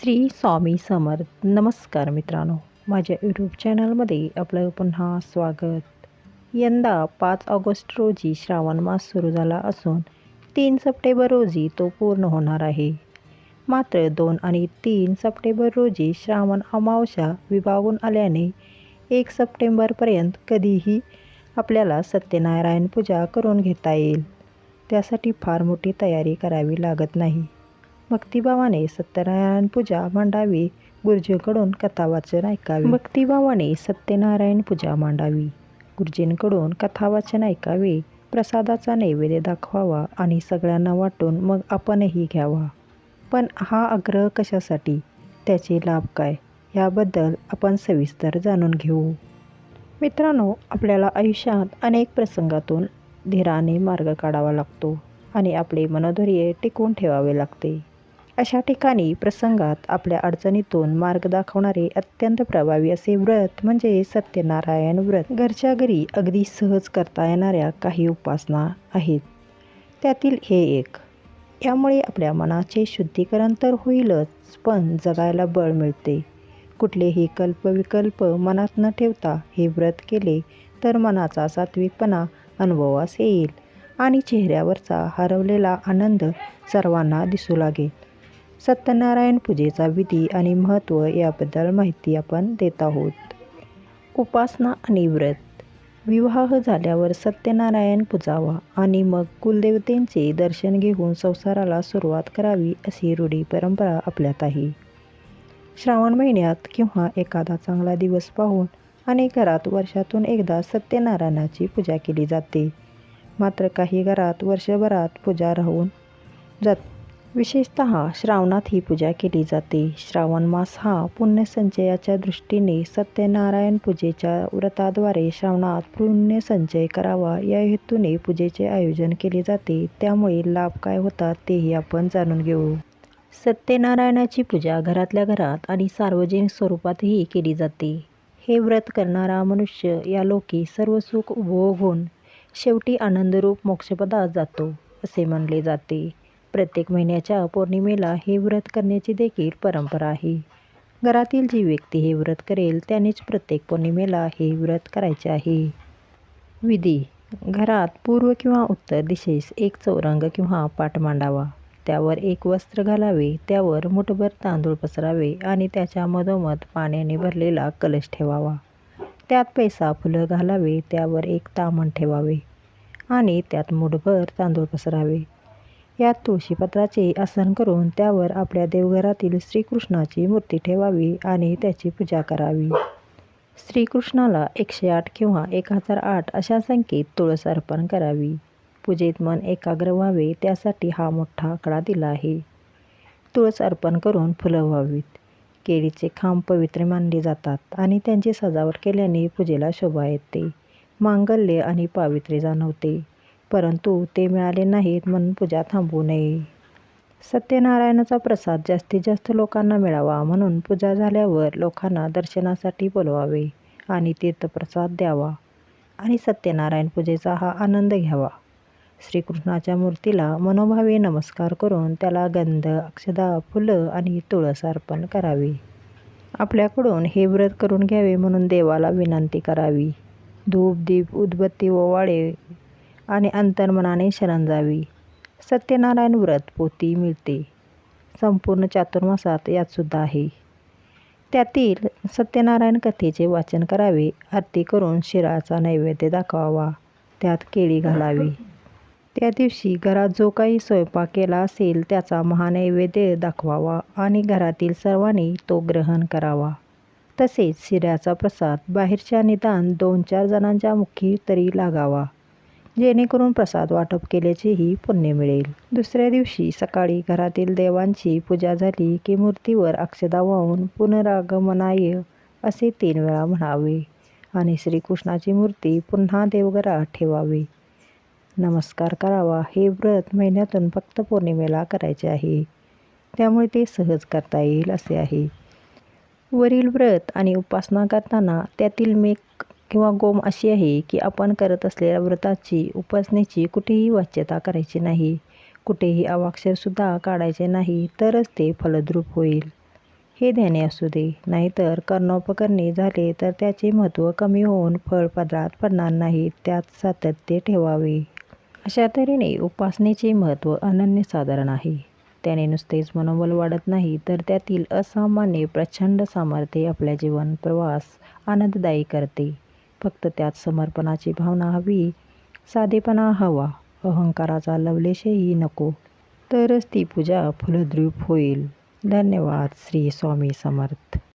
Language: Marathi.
श्री स्वामी समर्थ. नमस्कार मित्रांनो. माझ्या यूट्यूब चॅनलमध्ये आपलं पुन्हा स्वागत. यंदा पाच ऑगस्ट रोजी श्रावण मास सुरू झाला असून तीन सप्टेंबर रोजी तो पूर्ण होणार आहे. मात्र दोन आणि तीन सप्टेंबर रोजी श्रावण अमावस्या विभागून आल्याने एक सप्टेंबरपर्यंत कधीही आपल्याला सत्यनारायण पूजा करून घेता येईल. त्यासाठी फार मोठी तयारी करावी लागत नाही. भक्तिभावाने सत्यनारायण पूजा मांडावी. गुरुजींकडून कथा वाचन ऐकावे. भक्तिभावाने सत्यनारायण पूजा मांडावी. गुरुजींकडून कथा वाचन ऐकावे. प्रसादाचा नैवेद्य दाखवावा आणि सगळ्यांना वाटून मग आपणही घ्यावा. पण हा आग्रह कशासाठी? त्याचे लाभ काय? याबद्दल आपण सविस्तर जाणून घेऊ. मित्रांनो आपल्याला आयुष्यात अनेक प्रसंगातून धीराने मार्ग काढावा लागतो आणि आपले मनोधैर्य टिकवून ठेवावे लागते. अशा ठिकाणी प्रसंगात आपल्या अडचणीतून मार्ग दाखवणारे अत्यंत प्रभावी असे व्रत म्हणजे सत्यनारायण व्रत. घरच्या घरी अगदी सहज करता येणाऱ्या काही उपासना आहेत. त्यातील हे एक. यामुळे आपल्या मनाचे शुद्धीकरण तर होईलच पण जगायला बळ मिळते. कुठलेही कल्पविकल्प मनात न ठेवता हे व्रत केले तर मनाचा सात्विकपणा अनुभवास येईल आणि चेहऱ्यावरचा हरवलेला आनंद सर्वांना दिसू लागेल. सत्यनारायण पूजेचा विधी आणि महत्त्व याबद्दल माहिती आपण देत आहोत. उपासना आणि व्रत. विवाह झाल्यावर सत्यनारायण पूजावा आणि मग कुलदेवतेंचे दर्शन घेऊन संसाराला सुरुवात करावी अशी रूढी परंपरा आपल्यात आहे. श्रावण महिन्यात किंवा एखादा चांगला दिवस पाहून अनेक घरात वर्षातून एकदा सत्यनारायणाची पूजा केली जाते. मात्र काही घरात वर्षभरात पूजा राहून जात विशेषत श्रावणात ही पूजा केली जाते. श्रावण मास हा पुण्यसंचयाच्या दृष्टीने सत्यनारायण पूजेच्या व्रताद्वारे श्रावणात पुण्यसंचय करावा या हेतूने पूजेचे आयोजन केले जाते. त्यामुळे लाभ काय होतात तेही आपण जाणून घेऊ. सत्यनारायणाची पूजा घरातल्या घरात आणि सार्वजनिक स्वरूपातही केली जाते. हे व्रत करणारा मनुष्य या लोकी सर्व सुख भोगून शेवटी आनंदरूप मोक्षपदात जातो असे म्हणले जाते. प्रत्येक महिन्याच्या पौर्णिमेला हे व्रत करण्याची देखील परंपरा आहे. घरातील जी व्यक्ती हे व्रत करेल त्यानेच प्रत्येक पौर्णिमेला हे व्रत करायचे आहे. विधी. घरात पूर्व किंवा उत्तर दिशेस एक चौरंग किंवा पाट मांडावा. त्यावर एक वस्त्र घालावे त्यावर मुठभर तांदूळ पसरावे आणि त्याच्या मधोमध पाण्याने भरलेला कलश ठेवावा. त्यात पैसा फुलं घालावे त्यावर एक तामण ठेवावे आणि त्यात मुठभर तांदूळ पसरावे. यात तुळशीपत्राचे आसन करून त्यावर आपल्या देवघरातील श्रीकृष्णाची मूर्ती ठेवावी आणि त्याची पूजा करावी. श्रीकृष्णाला एकशे आठ किंवा एक हजार आठ अशा संख्येत तुळस अर्पण करावी. पूजेत मन एकाग्र व्हावे त्यासाठी हा मोठा आकडा दिला आहे. तुळस अर्पण करून फुलं व्हावीत. केळीचे खांब पवित्र मानले जातात आणि त्यांची सजावट केल्याने पूजेला शोभा येते. मांगल्य आणि पावित्र्य जाणवते. परंतु ते मिळाले नाहीत म्हणून पूजा थांबवू नये. सत्यनारायणाचा प्रसाद जास्तीत जास्त लोकांना मिळावा म्हणून पूजा झाल्यावर लोकांना दर्शनासाठी बोलवावे आणि तीर्थप्रसाद द्यावा आणि सत्यनारायण पूजेचा हा आनंद घ्यावा. श्रीकृष्णाच्या मूर्तीला मनोभावे नमस्कार करून त्याला गंध अक्षदा फुलं आणि तुळस अर्पण करावे. आपल्याकडून हे व्रत करून घ्यावे म्हणून देवाला विनंती करावी. धूप दीप उदबत्ती ओवाळे आणि अंतर्मनाने शरण जावी. सत्यनारायण व्रत पोती मिळते. संपूर्ण चातुर्मासात यातसुद्धा आहे. त्यातील सत्यनारायण कथेचे वाचन करावे आरती करून शिराचा नैवेद्य दाखवावा त्यात केळी घालावी. त्या दिवशी घरात जो काही स्वयंपाक केला असेल त्याचा महानैवेद्य दाखवावा आणि घरातील सर्वांनी तो ग्रहण करावा. तसेच शिऱ्याचा प्रसाद बाहेरच्या निदान दोन चार जणांच्या मुखी तरी लागावा. जेणेकरून प्रसाद वाटप केल्याचेही पुण्य मिळेल. दुसऱ्या दिवशी सकाळी घरातील देवांची पूजा झाली की मूर्तीवर अक्षदा वाहून पुनरागमनाय असे तीन वेळा म्हणावे आणि श्रीकृष्णाची मूर्ती पुन्हा देवघरात ठेवावी. नमस्कार करावा हे व्रत महिन्यातून फक्त पौर्णिमेला करायचे आहे. त्यामुळे ते सहज करता येईल असे आहे. वरील व्रत आणि उपासना करताना त्यातील मेक किंवा गोम अशी आहे की आपण करत असलेल्या व्रताची उपासनेची कुठेही वाच्यता करायची नाही. कुठेही अवाक्षरसुद्धा काढायचे नाही तरच ते फलद्रूप होईल. हे ध्याने असू दे नाहीतर कर्णोपकरणे झाले तर त्याचे महत्त्व कमी होऊन फळ पदरात पडणार नाही त्यात सातत्य ठेवावे. अशा तऱ्हेने उपासनेचे महत्त्व अनन्यसाधारण आहे. त्याने नुसतेच मनोबल वाढत नाही तर त्यातील असामान्य प्रचंड सामर्थ्य आपल्या जीवन प्रवास आनंददायी करते. फक्त त्यात समर्पणाची भावना हवी. साधेपणा हवा. अहंकाराचा लवलेशही नको. तरच ती पूजा फलद्रूप होईल. धन्यवाद श्री स्वामी समर्थ.